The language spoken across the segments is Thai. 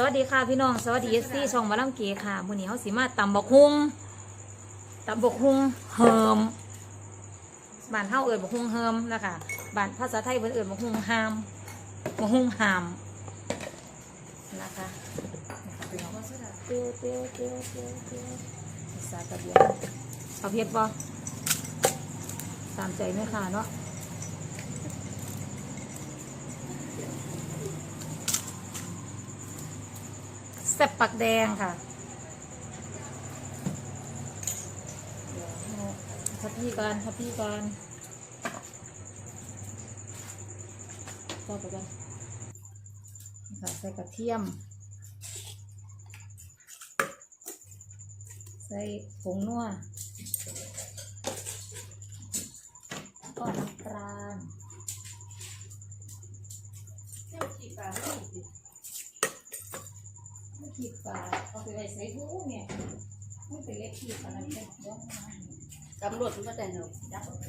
สวัสดีค่ะพี่น้อง สวัสดีเอซี่ช่องมาลังเกค่ะมื้อนี้เฮาสิมาตำบกฮุงตำบกฮุงเฮิมบ้านเฮาเอิ้นบกฮุงเฮิมนะคะบ้านภาษาไทยเพิ่นเอิ้นบกฮุงฮามบกฮุงฮามนะคะนี่ค่ะพี่น้องเตียวเตียวเตียวเตียวเตียวภาษากระเบียนเอาเผ็ดบ่ตามใจแม่ค่ะเนาะ แซ่บปักแดงค่ะทับพี่ก่อนทับพี่ก่อนก็ไปกันค่ะใส่กระเทียม ใส่ผงนัว ขีดฝาเอาไปไว้ใส่หูเนี่ยไม่เป็นเล็กขีดอะไรเป็นย้อมาตำรวจมันก็แต่หนูจับเอาไป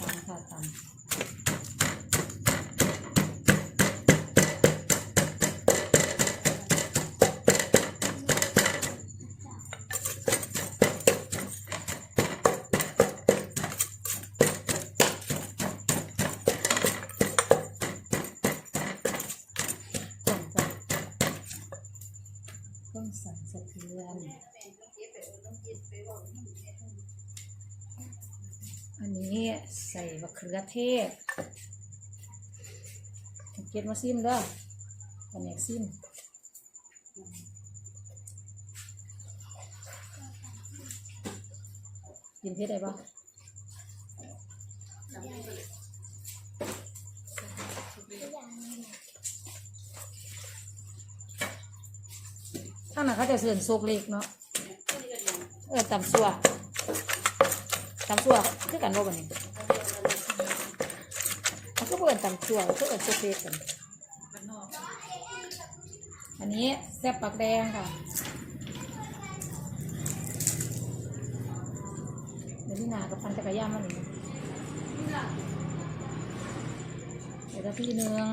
ตำค่ะตำ มะเขือเทศเก็บมาซิมเด้อแผนกซิมกินเผ็ดได้ปะข้างหน้าเขาจะเสื่อนโซกเล็กเนาะ เออตำซัวตำซัวคือกันบ่บัดนี้ เอิ้นตำซัวคือเอิ้นซุปเล็กกันอันนี้แซ่บปักแดงค่ะเดี๋ยวพี่นากับพันจักรยานมาหนึ่งเดี๋ยวพี่เนือง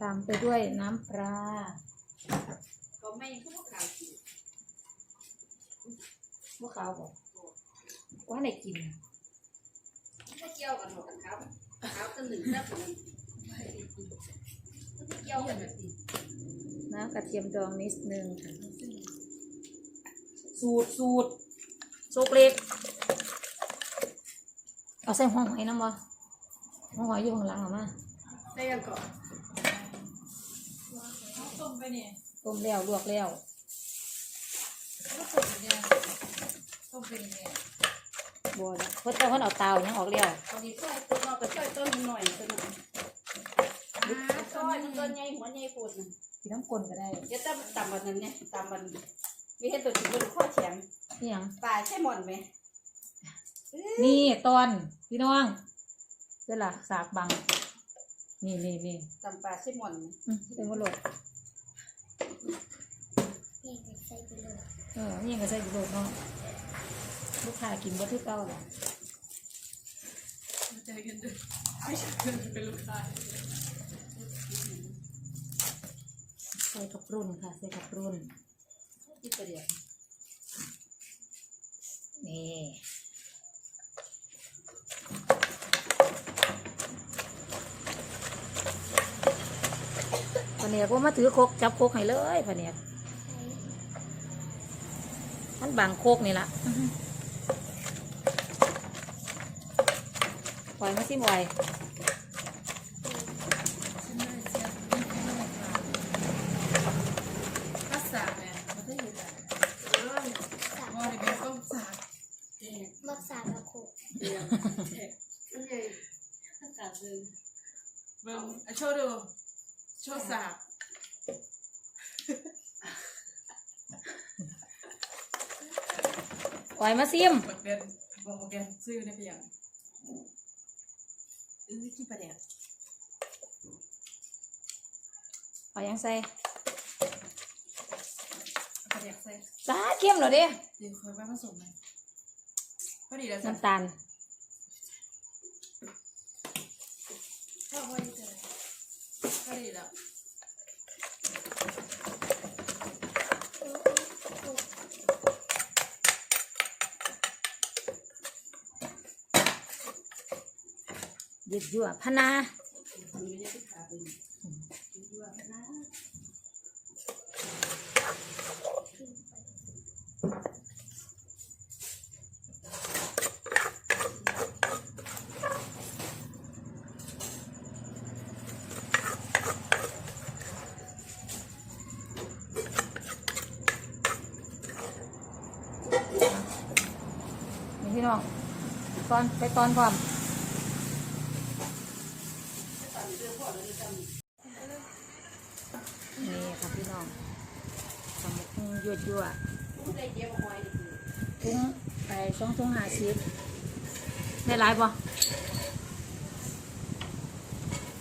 ตามไปด้วยน้ำปลาก็ไม่เขาบอกข่าวกินพวกเขาบอกว่าไหนกินก็ เกี่ยวกันหมดกันครับเขาก็หนึ่งแซ่บเหมือนกันเกี่ยวกันแบบนี้น้ำกระเทียมดองนิดนึงค่ะสูตรสูตรโซกเล็กเอาใส่ห้องไอ้น้ำวะห้องหอยอยู่ข้างหลังเอามาได้ยังก่อนต้มไปเนี่ยต้มแล้วลวกแล้วก็ต้มไปเนี่ยต้มไปเนี่ย บัวเพื่อเจ้าเพิ่นเอาเตายังออกแล้วเอาดีช่วยต้นนอกกับช่วยต้นหน่อยต้นหน่อยช่วยมันต้นใหญ่หัวใหญ่ปวดกินน้ำกลนก็ได้เดี๋ยวจะตำวันนั้นเนี่ยตำวันมีเห็นตัวถึงบนข้อเฉียงนี่หยังปลาใช่หมอนไหมนี่ตอนพี่น้องเจ้าล่ะสากบัง นี่นี่นี่ตำปลาใช่หมอนไหมอืมเป็นว่าโหลดเออนี่ยังก็ใส่กระโดดเนาะ ลูกค้ากินบ่ทุกเก้าหรอใจกันด้วยไม่ใช่เป็นลูกค้าใส่กับรุ่นค่ะใส่กับรุ่นที่ประเดี๋ยวนี่พะเนียกว่ามาถือโคกจับโคกให้เลยพเนียกมันบางโคกนี่ละ อื้อหือปล่อยมาสิบ่อยฉันไม่ได้เสียภาษาเนี่ยมันได้อยู่แต่มอนี่เป็นต้มสามักสากับคุเดี๋ยวมันใหญ่อากาศเลยเบิ่งอะโชว์ดูโชว์สาบปล่อยมาซิมบักเดนบอกบักเดนซื้อในเปียง อื้อกี่ประเดี๋ยวปล่อยยังใส่ประเดี๋ยวใส่ตาเข้มเหรอเด้เดี๋ยวคอยมาผสมเลยพอดีแล้วจ้ะน้ำตาลชอบว่าดีเจอก็ดีแล้ว ยุดยั่วพนามีไม่ได้ไปขาเป็นยั่วนะนี่พี่น้องตอนไปตอนความ นี่ค่ะพี่น้องทำบักหุ่งยั่วยั่วผู้ใดเจ็บหอยดิๆทุ่งไปสองทุ่งหาชิปได้หลายบ่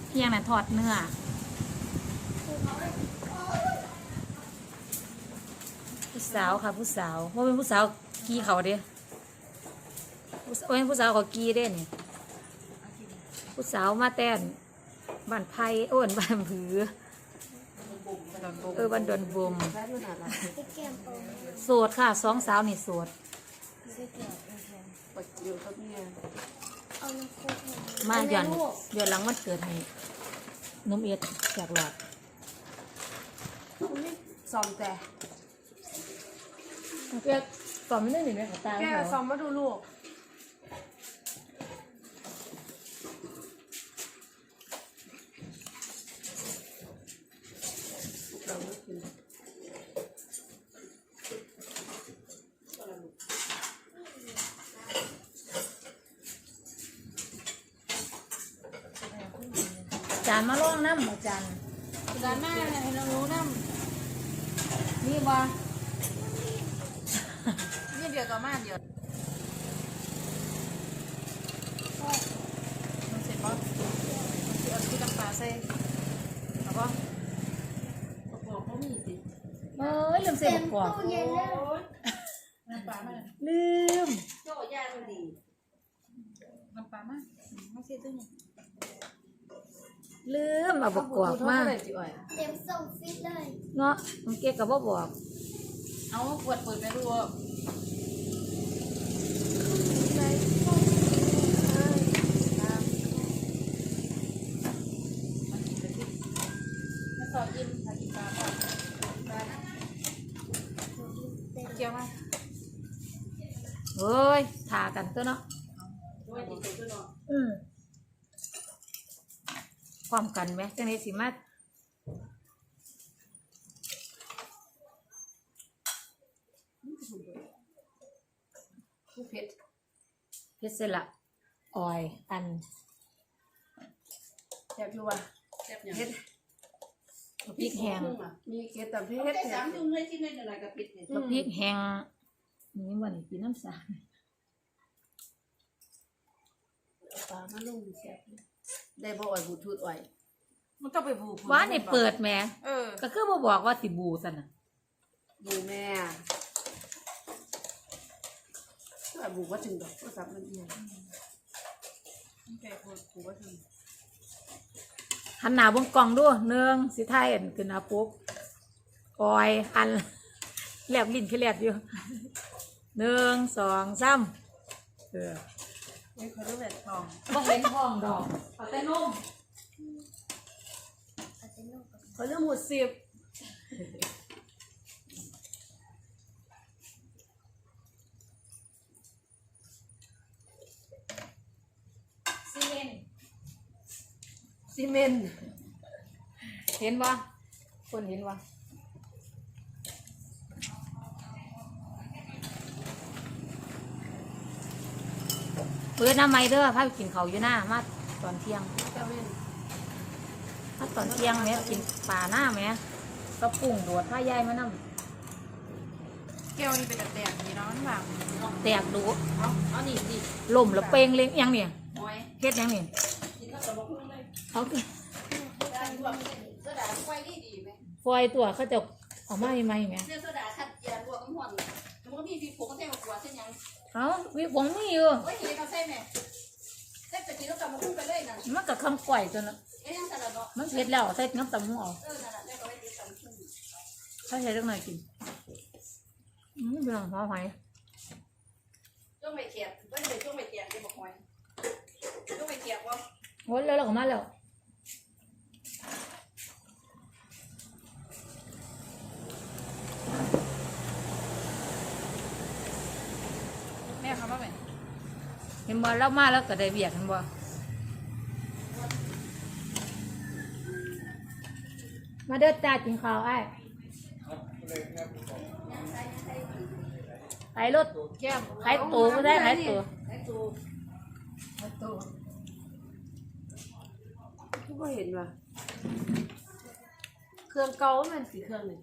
เพียงน่ะทอดเนื้อผู้สาวค่ะผู้สาวว่าเป็นผู้สาวกีเขาเด้ผู้สาวเป็นผู้สาวเขากีเด้นี่ผู้สาวมาแต้น บ้านไผ่โอ้นบ้านผือเออบ้านดอนบุมไปแก้มโตโสดค่ะสองสาวนี่โสดซื้อแก้มเอาแก้มปักอยู่กับเนี่ยเอาน้ำโคกให้มาหย่อนหย่อนหลังวันเกิดให้นมเอ็ดจากหลอดซอมแต่เอ็ดก่อนไม่ได้หนีไหมขาตาแกเขาซอมมาดูลูก เราไม่กิน จานมาล่องน้ำอาจารย์ด้านหน้าเนี่ยให้เรารู้น้นี่บ่ำนี่เดียวกับมาเดียวมันเสร็จป่ะเอาที่น้ำปลาใส่เอาป่ะประกอบเขามีสิเอ้ยลืมเสียบกวกตู้เย็นแล้วน้ำปลามาลืมโจ้ย่ามันดีน้ำปลามาไม่ใช่ตู้นี่ ลืมเอาบกกวกมาเท่ไหร่จิ๋วอะเต็มส่งฟิตเลยเนาะมันเก๊กกับบ่บอก เอาขวดเปิดไปดูอะใจโคกเลยไม่ต่อกินถ้ากินปลาป่ะปลาเต็มเกี่ยวมาเฮ้ยทากันตัวเนาะด้วยดีตัวเนาะอืม ความกันไหมจังไดสิมาผู้เผ็ดเฮ็ดเสร็จละออยอันแซ่บอยู่ว่ะแซ่บยังเผ็ดพริกแห้งมีเกล็ดแต่เผ็เฮ็ดดสามทุ่มเลยที่นั่นอะไรกับปิดเนี่ยกับพริกแห้งนี่วันนี้กินน้ำสาปลามาลงแซ่บ ได้บ่อ่อยบูทูธอ่อยมันต้องไปบูว่านี่เปิดแหม่เออก็คือมาบอกว่าสิบูสันน่ะบูแม่ก็บูว่าถึงดอกก็สับมันเอียงแกพูดกูว่าทหันหน้าเบงกล่องดูหนึ่งสิไทายอันขึ้นหน้าปุ๊บออยอันแลบลิ้นขี้แลบอยู่หนึ่งสองสามเออำ ไม่เคยรู้แบบทองบ่เห็นห้องดอกเอาแต่นมอาจจะนุ่มกับเขาเรื่องหมดสิบซีเมนซีเมนต์เห็นบ่คนเห็นบ่ เปิดน้ำไม้เด้อพาไปกินเขาวอยู่หน้ามาตอนเที่ยงเจ้าเว้นถ้าตอนเที่ยงแม่กินปลาหน้าแม่ก็ปุ่งโดดผ้าใยมานั่แก้วนี่เป็นแต่แตกนี่เนาะมันหวานแตกดูเอาเอานี่ดิล่มแล้วเปงเล็งยังเนี่ยหอยเฮ็ดยังนี่กินข้าวกับบุ้งเลยเขาคือได้รวมโซดาไฟดีดีไหมฟอยตัวเขาจะเอามาใหม่ๆแม่เรื่องโซดาขัดยาลวกน้ำมันแล้วมันก็มีพีผงใส่หัวเส้นยัง เขาวิผมมีอยู่โอ้ยเห็นเขาใส่ไหมใส่ไปกินแล้วกับบุ้งไปเลยนะมันกับคำก่อยจนน่ะเอ๊ะยังสลับเนาะมันเผ็ดแล้วใส่น้ำตำหูเอาเออนั่นแหละแม่ก็ไว้ติดตำขึ้นถ้าใส่เล็กหน่อยกินอืมเป็นของหอหอยช่วงไม่เขียบก็จะเป็นช่วงไม่เขียบจะบอกหอยช่วงไม่เขียบว่าโอ้ยแล้วเราก็มาแล้ว แม่เขาว่าไง เห็ นบ่เรามาแล้วก็ได้เบียกเห็นบ่มาเด้อจ้ากินข้าวไอ้ายขายรถแก้มขายตัวก็ได้ขายตัวไอ้ตูตัวทุกคนเห็นป่ะเครื่องเก่ามันสีเครื่องหนึ่ง